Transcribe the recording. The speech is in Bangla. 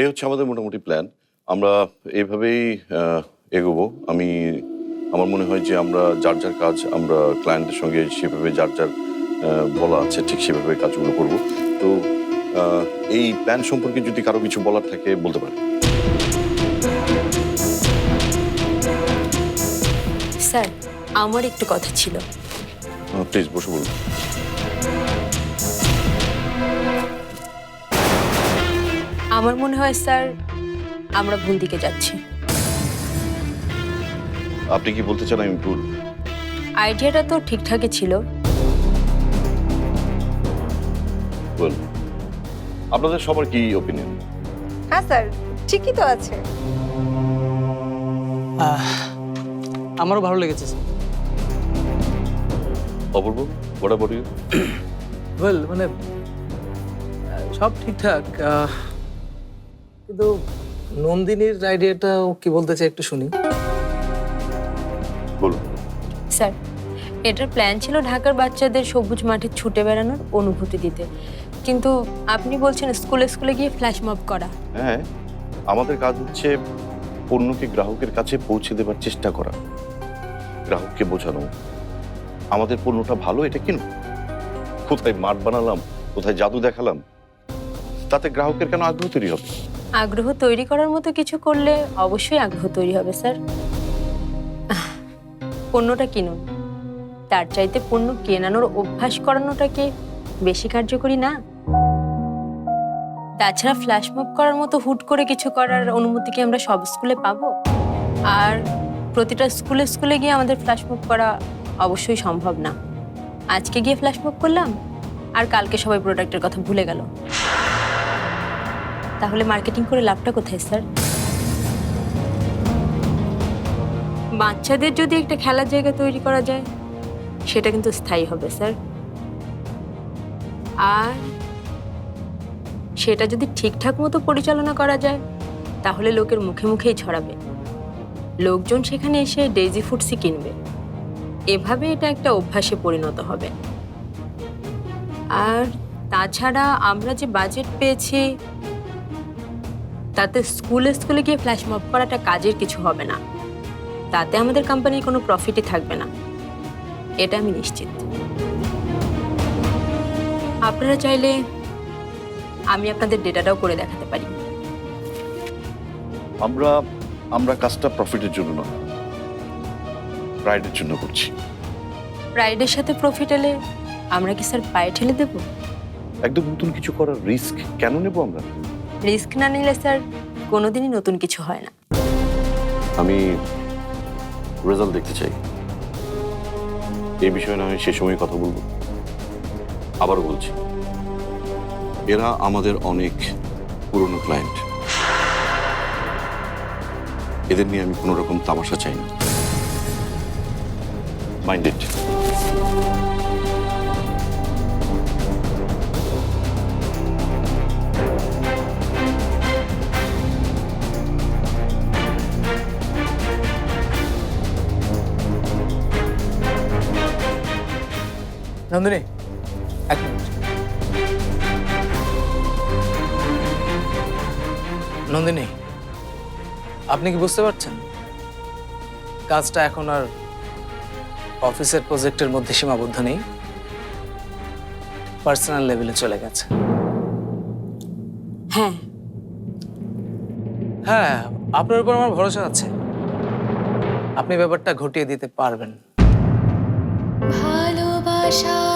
এই হচ্ছে আমাদের মোটামুটি প্ল্যান আমরা এইভাবেই এগোবো। আমি আমার মনে হয় যে আমরা যার যার কাজ আমরা ক্লায়েন্টের সঙ্গে সেভাবে যার যার বলা আছে ঠিক সেভাবে কাজগুলো করব। তো এই প্ল্যান সম্পর্কে যদি কারও কিছু বলার থাকে বলতে পারে স্যার আমার একটু কথা ছিল। প্লিজ বসে বলুন। আমার মনে হয় স্যার আমরা ভুল দিকে যাচ্ছি। আপনি কি বলতে চান আমি ভুল? আইডিয়াটা তো ঠিকঠাকই ছিল। বল আপনাদের সবার কি ওপিনিয়ন হ্যাঁ স্যার ঠিকই তো আছে। আমারও ভালো লেগেছে স্যার। অপূর্ব অ্যাবাউট ইউ ওয়েল মানে সব ঠিকঠাক। কিন্তু নন্দিনীর আইডিয়াটা ও কি বলতে চাই একটু শুনি। বলুন। স্যার এটার প্ল্যান ছিল ঢাকার বাচ্চাদের সবুজ মাঠে ছুটে বেড়ানোর অনুভূতি দিতে। কিন্তু আপনি বলছেন স্কুলে স্কুলে গিয়ে ফ্ল্যাশ মব করা। হ্যাঁ আমাদের কাজ হচ্ছে পণ্যকে গ্রাহকের কাছে পৌঁছে দেবার চেষ্টা করা গ্রাহককে বোঝানো। আমাদের পণ্যটা ভালো এটা কিনুন কোথায় মাঠ বানালাম কোথায় জাদু দেখালাম তাতে গ্রাহকের কেন আগ্রহ তৈরি হবে? আগ্রহ তৈরি করার মতো কিছু করলে অবশ্যই আগ্রহ তৈরি হবে, স্যার। পণ্যটা কিনুন। তার চাইতে পণ্য কেনানোর অভ্যাস করানোটাকে বেশি কার্যকরী না? তাছাড়া ফ্ল্যাশ মব করার মতো হুট করে কিছু করার অনুমতি কি আমরা সব স্কুলে পাবো। আর প্রতিটা স্কুলে স্কুলে গিয়ে আমাদের ফ্ল্যাশ মব করা অবশ্যই সম্ভব না। আজকে গিয়ে ফ্ল্যাশ মব করলাম, আর কালকে সবাই প্রোডাক্টের কথা ভুলে গেল। তাহলে মার্কেটিং করে লাভটা কোথায় স্যার বাচ্চাদের যদি একটা খেলার জায়গা তৈরি করা যায়, সেটা কিন্তু স্থায়ী হবে স্যার আর সেটা যদি ঠিকঠাক মতো পরিচালনা করা যায়, তাহলে লোকের মুখে মুখেই ছড়াবে। লোকজন সেখানে এসে ডেজি ফুডসি কিনবে। এভাবে এটা একটা অভ্যাসে পরিণত হবে। আর তাছাড়া আমরা যে বাজেট পেয়েছি তাতে স্কুলে স্কুলে গিয়ে ফ্ল্যাশ মব করাটা কাজের কিছু হবে না। তাতে আমাদের কোম্পানির কোনো প্রফিটই থাকবে না। এটা আমি নিশ্চিত। আপনারা চাইলে আমি আপনাদের ডেটাটাও করে দেখাতে পারি। আমরা আমরা কাজটা প্রফিটের জন্য নয় প্রাইডের জন্য করছি। প্রাইডের সাথে প্রফিট এলে আমরা কি স্যার পায়ে ঠেলে দেবো? একদম নতুন কিছু করার রিস্ক কেন নেব আমরা? রিস্ক না নিলে স্যার, কোনোদিনই নতুন কিছু হয় না। আমি রেজাল্ট দেখতে চাই। এই বিষয়ে না হয় সে সময় কথা বলব। আবার বলছি, এরা আমাদের অনেক পুরনো ক্লায়েন্ট এদের নিয়ে আমি কোনো রকম তামাশা চাই না। মাইন্ডেড নন্দিনী এক মিনিট। নন্দিনী আপনি কি বুঝতে পারছেন? কাজটা এখন আর অফিসের প্রজেক্টের মধ্যে সীমাবদ্ধ নেই। পার্সোনাল লেভেলে চলে গেছে। হ্যাঁ। হ্যাঁ আপনার উপর আমার ভরসা আছে। আপনি ব্যাপারটা ঘটিয়ে দিতে পারবেন। আশা